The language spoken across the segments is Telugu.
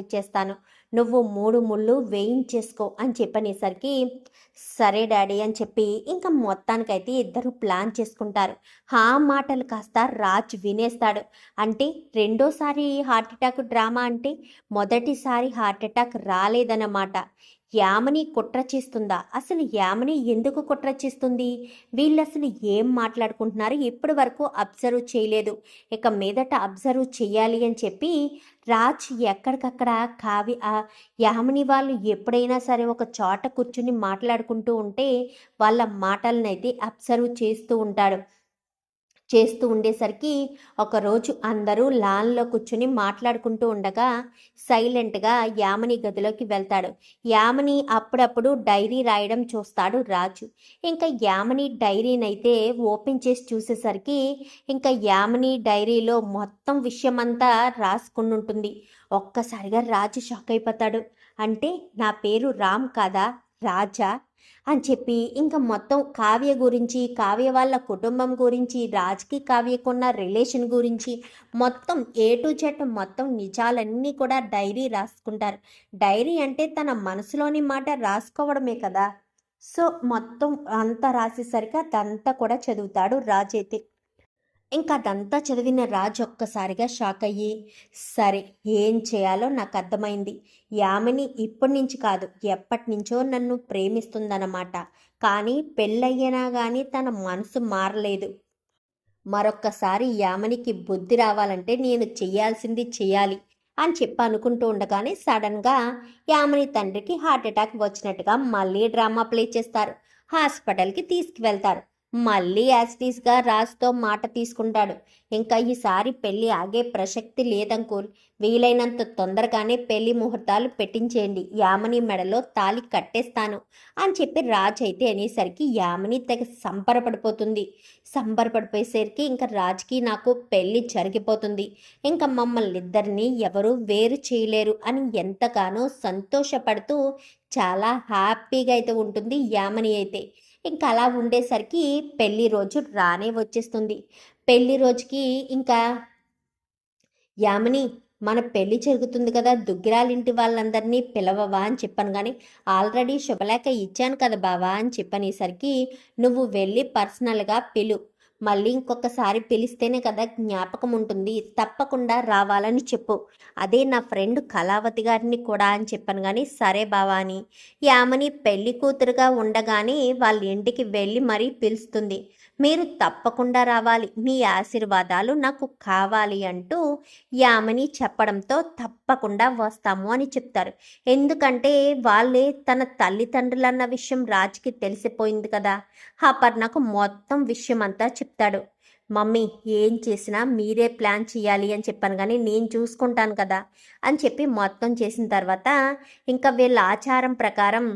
ఇచ్చేస్తాను నువ్వు మూడు ముళ్ళు వేయించేసుకో అని చెప్పనేసరికి సరే డాడీ అని చెప్పి ఇంకా మొత్తానికైతే ఇద్దరు ప్లాన్ చేసుకుంటారు. ఆ మాటలు కాస్త రాజ్ వినేస్తాడు. అంటే రెండోసారి హార్ట్ అటాక్ డ్రామా అంటే మొదటిసారి హార్ట్ అటాక్ రాలేదన్నమాట. యామని కుట్ర చేస్తుందా? అసలు యామని ఎందుకు కుట్ర చేస్తుంది? వీళ్ళు అసలు ఏం మాట్లాడుకుంటున్నారు? ఇప్పటి వరకు అబ్జర్వ్ చేయలేదు. ఇక మీదట అబ్జర్వ్ చేయాలి అని చెప్పి రాజ్ ఎక్కడికక్కడ కావి ఆ యామిని వాళ్ళు ఎప్పుడైనా సరే ఒక చోట కూర్చుని మాట్లాడుకుంటూ ఉంటే వాళ్ళ మాటలనైతే అబ్జర్వ్ చేస్తూ ఉంటాడు. చేస్తూ ఉండేసరికి ఒకరోజు అందరూ లాన్లో కూర్చుని మాట్లాడుకుంటూ ఉండగా సైలెంట్గా యామని గదిలోకి వెళ్తాడు. యామని అప్పుడప్పుడు డైరీ రాయడం చూస్తాడు రాజు. ఇంకా యామని డైరీనైతే ఓపెన్ చేసి చూసేసరికి ఇంకా యామని డైరీలో మొత్తం విషయమంతా రాసుకుని ఉంటుంది ఒక్కసారిగా రాజు షాక్ అయిపోతాడు. అంటే నా పేరు రామ్ కాదా? రాజా అని చెప్పి ఇంకా మొత్తం కావ్య గురించి కావ్య వాళ్ళ కుటుంబం గురించి రాజ్కి కావ్యకున్న రిలేషన్ గురించి మొత్తం ఏ టు జెడ్ మొత్తం నిజాలన్నీ కూడా డైరీ రాసుకుంటారు. డైరీ అంటే తన మనసులోని మాట రాసుకోవడమే కదా. సో మొత్తం అంతా రాసేసరికి అదంతా కూడా చదువుతాడు రాజ్ అయితే ఇంకా అదంతా చదివిన రాజు ఒక్కసారిగా షాక్ అయ్యి సరే ఏం చేయాలో నాకు అర్థమైంది. యామిని ఇప్పటి నుంచి కాదు ఎప్పటి నుంచో నన్ను ప్రేమిస్తుందన్నమాట. కానీ పెళ్ళయ్యినా కానీ తన మనసు మారలేదు. మరొక్కసారి యామినికి బుద్ధి రావాలంటే నేను చేయాల్సింది చేయాలి అని చెప్పి అనుకుంటూ ఉండగానే సడన్గా యామిని తండ్రికి హార్ట్ అటాక్ వచ్చినట్టుగా మళ్ళీ డ్రామా ప్లే చేస్తారు. హాస్పిటల్కి తీసుకువెళ్తారు. మళ్ళీ యాస్టీస్గా రాజుతో మాట తీసుకుంటాడు. ఇంకా ఈసారి పెళ్ళి ఆగే ప్రసక్తి లేదంకుల్ వీలైనంత తొందరగానే పెళ్ళి ముహూర్తాలు పెట్టించేయండి. యామని మెడలో తాలి కట్టేస్తాను అని చెప్పి రాజ్ అయితే అనేసరికి యామని తెగ సంబరపడిపోతుంది. సంబరపడిపోయేసరికి ఇంకా రాజ్కి నాకు పెళ్ళి జరిగిపోతుంది. ఇంకా మమ్మల్ని ఇద్దరిని ఎవరు వేరు చేయలేరు అని ఎంతగానో సంతోషపడుతూ చాలా హ్యాపీగా అయితే ఉంటుంది యామని అయితే. ఇంకా అలా ఉండేసరికి పెళ్ళి రోజు రానే వచ్చేస్తుంది. పెళ్ళి రోజుకి ఇంకా యామిని మన పెళ్ళి జరుగుతుంది కదా దుగ్గిరాలింటి వాళ్ళందరినీ పిలవవా అని చెప్పాను కానీ ఆల్రెడీ శుభలేఖ ఇచ్చాను కదా బావా అని చెప్పనేసరికి నువ్వు వెళ్ళి పర్సనల్గా పిలు మళ్ళీ ఇంకొకసారి పిలిస్తేనే కదా జ్ఞాపకం ఉంటుంది. తప్పకుండా రావాలని చెప్పు. అదే నా ఫ్రెండ్ కళావతి గారిని కూడా అని చెప్పాను కానీ సరే బావా అని యామని పెళ్ళి కూతురుగా ఉండగానే వాళ్ళ ఇంటికి వెళ్ళి మరీ పిలుస్తుంది. మీరు తప్పకుండా రావాలి. మీ ఆశీర్వాదాలు నాకు కావాలి అంటూ యామని చెప్పడంతో తప్పకుండా వస్తాము అని చెప్తారు. ఎందుకంటే వాళ్ళే తన తల్లిదండ్రులన్న విషయం రాజుకి తెలిసిపోయింది కదా. అపర్ణకు మొత్తం విషయం అంతా చెప్తాడు. మమ్మీ ఏం చేసినా మీరే ప్లాన్ చేయాలి అని చెప్పాను కానీ నేను చూసుకుంటాను కదా అని చెప్పి మొత్తం చేసిన తర్వాత ఇంకా వీళ్ళ ఆచారం ప్రకారం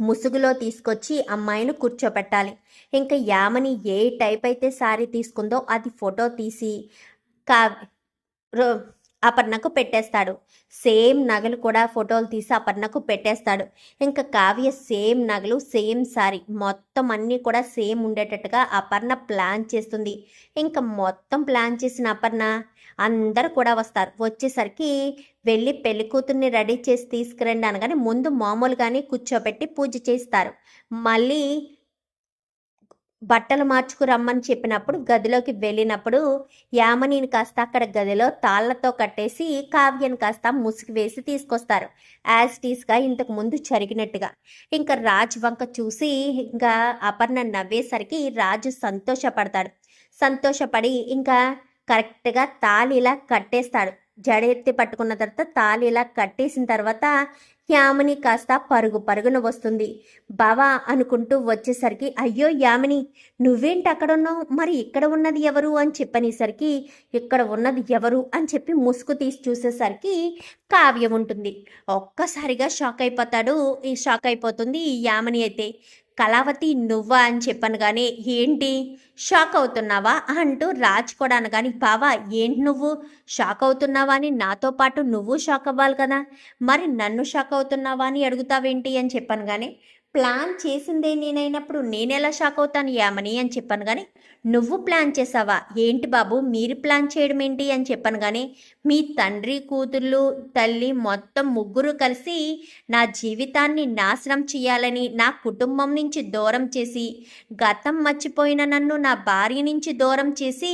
ముసుగులో తీసుకొచ్చి అమ్మాయిని కూర్చోపెట్టాలి. ఇంకా యామని ఏ టైప్ అయితే శారీ తీసుకుందో అది ఫోటో తీసి కా రో- అపర్ణకు పెట్టేస్తాడు. సేమ్ నగలు కూడా ఫోటోలు తీసి అపర్ణకు పెట్టేస్తాడు. ఇంకా కావ్య సేమ్ నగలు సేమ్ సారీ మొత్తం అన్నీ కూడా సేమ్ ఉండేటట్టుగా అపర్ణ ప్లాన్ చేస్తుంది. ఇంకా మొత్తం ప్లాన్ చేసిన అపర్ణ అందరు కూడా వస్తారు. వచ్చేసరికి వెళ్ళి పెళ్ళి కూతుర్ని రెడీ చేసి తీసుకురండి అనగానే ముందు మామూలుగానే కూర్చోబెట్టి పూజ చేస్తారు. మళ్ళీ బట్టలు మార్చుకు రమ్మని చెప్పినప్పుడు గదిలోకి వెళ్ళినప్పుడు యామనిని కాస్త అక్కడ గదిలో తాళ్ళతో కట్టేసి కావ్యని కాస్త ముసుగు వేసి తీసుకొస్తారు. యాజ్ టీస్గా ఇంతకు ముందు జరిగినట్టుగా. ఇంకా రాజ్ వంక చూసి ఇంకా అపర్ణ నవ్వేసరికి రాజు సంతోషపడతాడు. సంతోషపడి ఇంకా కరెక్ట్గా తాళి ఇలా జడ జడెత్తి పట్టుకున్న తర్వాత తాళి ఇలా కట్టేసిన తర్వాత యామిని కాస్త పరుగు పరుగున వస్తుంది. బావా అనుకుంటూ వచ్చేసరికి అయ్యో యామిని నువ్వేంటి అక్కడ ఉన్నావు? మరి ఇక్కడ ఉన్నది ఎవరు? అని చెప్పనేసరికి ఇక్కడ ఉన్నది ఎవరు? అని చెప్పి ముసుగు తీసి చూసేసరికి కావ్యం ఉంటుంది. ఒక్కసారిగా షాక్ అయిపోతాడు ఈ షాక్ అయిపోతుంది ఈ యామిని అయితే. కళావతి నువ్వా అని చెప్పాను కానీ ఏంటి? షాక్ అవుతున్నావా? అంటూ రాజ్ కూడా అనగాని బావా ఏంటి నువ్వు? షాక్ అవుతున్నావా అని? నాతో పాటు నువ్వు షాక్ అవ్వాలి కదా. మరి నన్ను షాక్ అవుతున్నావా అని అడుగుతావేంటి? అని చెప్పాను కానీ ప్లాన్ చేసిందే నేనైనప్పుడు నేనెలా షాక్ అవుతాను యామని? అని చెప్పాను కానీ నువ్వు ప్లాన్ చేసావా? ఏంటి బాబు? మీరు ప్లాన్ చేయడం ఏంటి? అని చెప్పాను. కానీ మీ తండ్రి కూతుర్లు తల్లి మొత్తం ముగ్గురు కలిసి నా జీవితాన్ని నాశనం చేయాలని నా కుటుంబం నుంచి దూరం చేసి గతం మర్చిపోయిన నన్ను నా భార్య నుంచి దూరం చేసి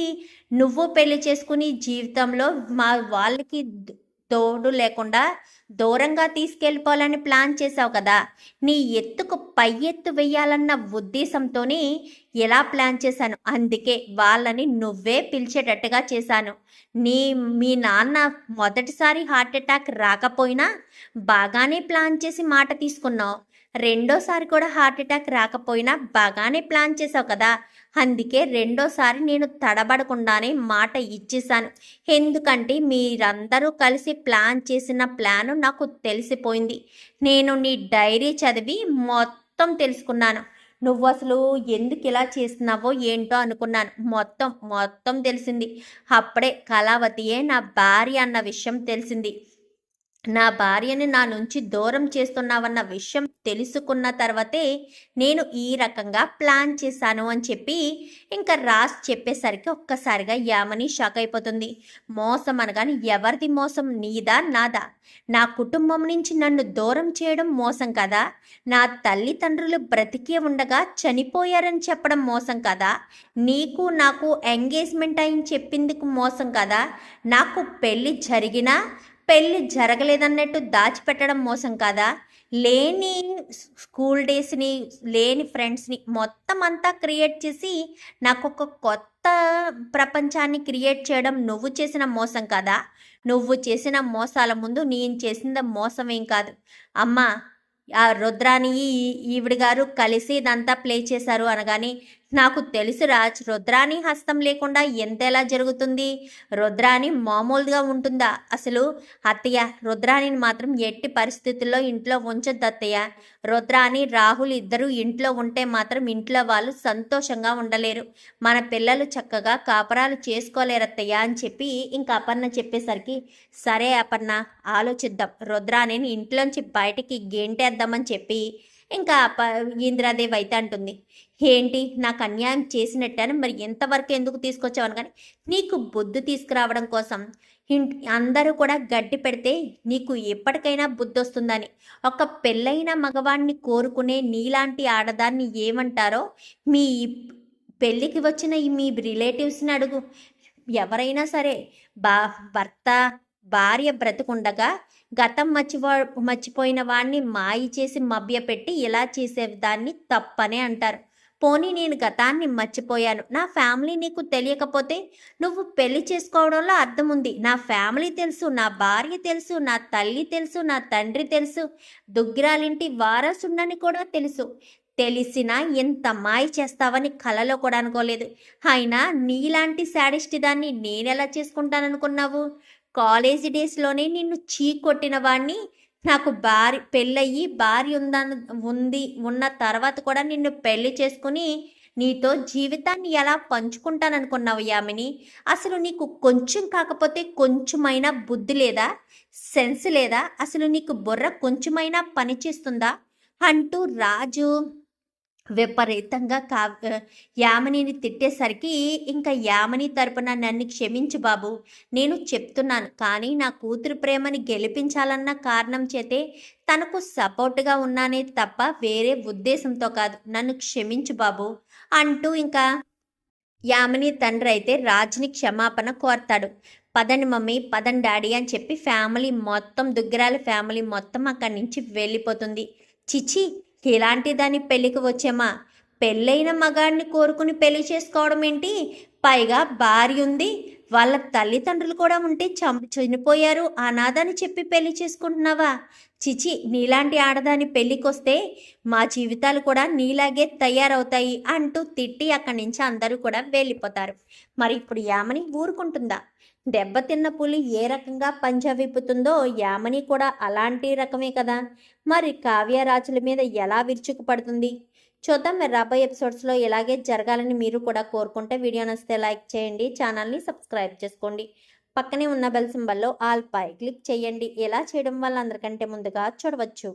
నువ్వు పెళ్ళి చేసుకుని జీవితంలో మా వాళ్ళకి తోడు లేకుండా దూరంగా తీసుకెళ్ళిపోవాలని ప్లాన్ చేసావు కదా. నీ ఎత్తుకు పై ఎత్తు వెయ్యాలన్న ఉద్దేశంతోనే ఎలా ప్లాన్ చేశాను. అందుకే వాళ్ళని నువ్వే పిలిచేటట్టుగా చేశాను. నీ మీ నాన్న మొదటిసారి హార్ట్ అటాక్ రాకపోయినా బాగానే ప్లాన్ చేసి మాట తీసుకున్నావు. రెండోసారి కూడా హార్ట్ అటాక్ రాకపోయినా బాగానే ప్లాన్ చేసావు కదా. అందుకే రెండోసారి నేను తడబడకుండానే మాట ఇచ్చేశాను. ఎందుకంటే మీరందరూ కలిసి ప్లాన్ చేసిన ప్లాను నాకు తెలిసిపోయింది. నేను నీ డైరీ చదివి మొత్తం తెలుసుకున్నాను. నువ్వు అసలు ఎందుకు ఇలా చేస్తున్నావో ఏంటో అనుకున్నాను. మొత్తం మొత్తం తెలిసింది. అప్పుడే కళావతియే నా భార్య అన్న విషయం తెలిసింది. నా భార్యని నా నుంచి దూరం చేస్తున్నావన్న విషయం తెలుసుకున్న తర్వాతే నేను ఈ రకంగా ప్లాన్ చేశాను అని చెప్పి ఇంకా రాజ్ చెప్పేసరికి ఒక్కసారిగా యామని షాక్ అయిపోతుంది. మోసం అనగాని ఎవరిది మోసం? నీదా? నాదా? నా కుటుంబం నుంచి నన్ను దూరం చేయడం మోసం కదా? నా తల్లిదండ్రులు బ్రతికే ఉండగా చనిపోయారని చెప్పడం మోసం కదా? నీకు నాకు ఎంగేజ్మెంట్ అయింది చెప్పిందుకు మోసం కదా? నాకు పెళ్ళి జరిగినా పెళ్ళి జరగలేదన్నట్టు దాచిపెట్టడం మోసం కాదా? లేని స్కూల్ డేస్ని లేని ఫ్రెండ్స్ని మొత్తం అంతా క్రియేట్ చేసి నాకు ఒక కొత్త ప్రపంచాన్ని క్రియేట్ చేయడం నువ్వు చేసిన మోసం కదా? నువ్వు చేసిన మోసాల ముందు నేను చేసిన మోసం ఏం కాదు. అమ్మా ఆ రుద్రాని ఈ- ఈవిడ గారు కలిసి ఇదంతా ప్లే చేశారు అనగానే నాకు తెలుసు రాజ్ రుద్రాని హస్తం లేకుండా ఎంతెలా జరుగుతుంది? రుద్రాని మామూలుగా ఉంటుందా? అసలు అత్తయ్య రుద్రాణిని మాత్రం ఎట్టి పరిస్థితుల్లో ఇంట్లో ఉంచొద్దు అత్తయ్య. రుద్రాని రాహుల్ ఇద్దరు ఇంట్లో ఉంటే మాత్రం ఇంట్లో వాళ్ళు సంతోషంగా ఉండలేరు. మన పిల్లలు చక్కగా కాపరాలు చేసుకోలేరు అత్తయ్య అని చెప్పి ఇంకా అపర్ణ చెప్పేసరికి సరే అపర్ణ ఆలోచిద్దాం. రుద్రాణిని ఇంట్లోంచి బయటికి గేంటేద్దామని చెప్పి ఇంకా అప ఇంద్రాదేవి అయితే అంటుంది. ఏంటి? నాకు అన్యాయం చేసినట్టని మరి ఎంతవరకు ఎందుకు తీసుకొచ్చావని కానీ నీకు బొద్దు తీసుకురావడం కోసం అందరూ కూడా గడ్డి పెడితే నీకు ఎప్పటికైనా బుద్ధి వస్తుందని ఒక పెళ్ళైన మగవాణ్ణి కోరుకునే నీలాంటి ఆడదాన్ని ఏమంటారో మీ పెళ్ళికి వచ్చిన ఈ మీ రిలేటివ్స్ని అడుగు. ఎవరైనా సరే బా భర్త భార్య బ్రతికుండగా గతం మర్చిపో మర్చిపోయిన వాడిని మాయి చేసి మభ్యపెట్టి ఇలా చేసేదాన్ని తప్పనే అంటారు. పోనీ నేను గతాన్ని మర్చిపోయాను నా ఫ్యామిలీ నీకు తెలియకపోతే నువ్వు పెళ్ళి చేసుకోవడంలో అర్థం ఉంది నా ఫ్యామిలీ తెలుసు నా భార్య తెలుసు నా తల్లి తెలుసు నా తండ్రి తెలుసు దుగ్గిరాలింటి వారసుండని కూడా తెలుసు. తెలిసినా ఎంత మాయ చేస్తావని కలలో కూడా అనుకోలేదు. అయినా నీలాంటి శాడిస్ట్ దాన్ని నేనెలా చేసుకుంటాననుకున్నావు? కాలేజీ డేస్లోనే నిన్ను చీ కొట్టిన వాడిని నాకు భార్య పెళ్ళయ్యి భార్య ఉందని ఉంది ఉన్న తర్వాత కూడా నిన్ను పెళ్ళి చేసుకుని నీతో జీవితాన్ని ఎలా పంచుకుంటాననుకున్నావు యామిని? అసలు నీకు కొంచెం కాకపోతే కొంచెమైనా బుద్ధి లేదా? సెన్స్ లేదా? అసలు నీకు బుర్ర కొంచెమైనా పనిచేస్తుందా? అంటూ రాజు విపరీతంగా కా యామనిని తిట్టేసరికి ఇంకా యామిని తరపున నన్ను క్షమించు బాబు నేను చెప్తున్నాను. కానీ నా కూతురు ప్రేమని గెలిపించాలన్న కారణం చేతే తనకు సపోర్ట్గా ఉన్నానే తప్ప వేరే ఉద్దేశంతో కాదు. నన్ను క్షమించు బాబు అంటూ ఇంకా యామిని తండ్రి అయితే రాజుని క్షమాపణ కోరతాడు. పదండి మమ్మీ పదండి డాడీ అని చెప్పి ఫ్యామిలీ మొత్తం దుగ్గరాల ఫ్యామిలీ మొత్తం అక్కడి నుంచి వెళ్ళిపోతుంది. చిచి ఇలాంటి దాని పెళ్ళికి వచ్చామా? పెళ్ళైన మగాడిని కోరుకుని పెళ్ళి చేసుకోవడం ఏంటి? పైగా భార్య ఉంది వాళ్ళ తల్లిదండ్రులు కూడా ఉంటే చం చనిపోయారు అనాథని చెప్పి పెళ్ళి చేసుకుంటున్నావా? చిచి నీలాంటి ఆడదాని పెళ్ళికొస్తే మా జీవితాలు కూడా నీలాగే తయారవుతాయి అంటూ తిట్టి అక్కడి నుంచి అందరూ కూడా వెళ్ళిపోతారు. మరి ఇప్పుడు యామని ఊరుకుంటుందా? దెబ్బతిన్న పులి ఏ రకంగా పంజా విప్పుతుందో యామని కూడా అలాంటి రకమే కదా. మరి కావ్యరాజుల మీద ఎలా విరుచుకుపడుతుంది చూద్దాం మరి రాబోయే ఎపిసోడ్స్లో ఇలాగే జరగాలని మీరు కూడా కోరుకుంటే వీడియో నచ్చితే లైక్ చేయండి ఛానల్ని సబ్స్క్రైబ్ చేసుకోండి. పక్కనే ఉన్న బెల్ సింబల్లో ఆల్ పై క్లిక్ చేయండి. ఎలా చేయడం వల్ల అందరికంటే ముందుగా చూడవచ్చు.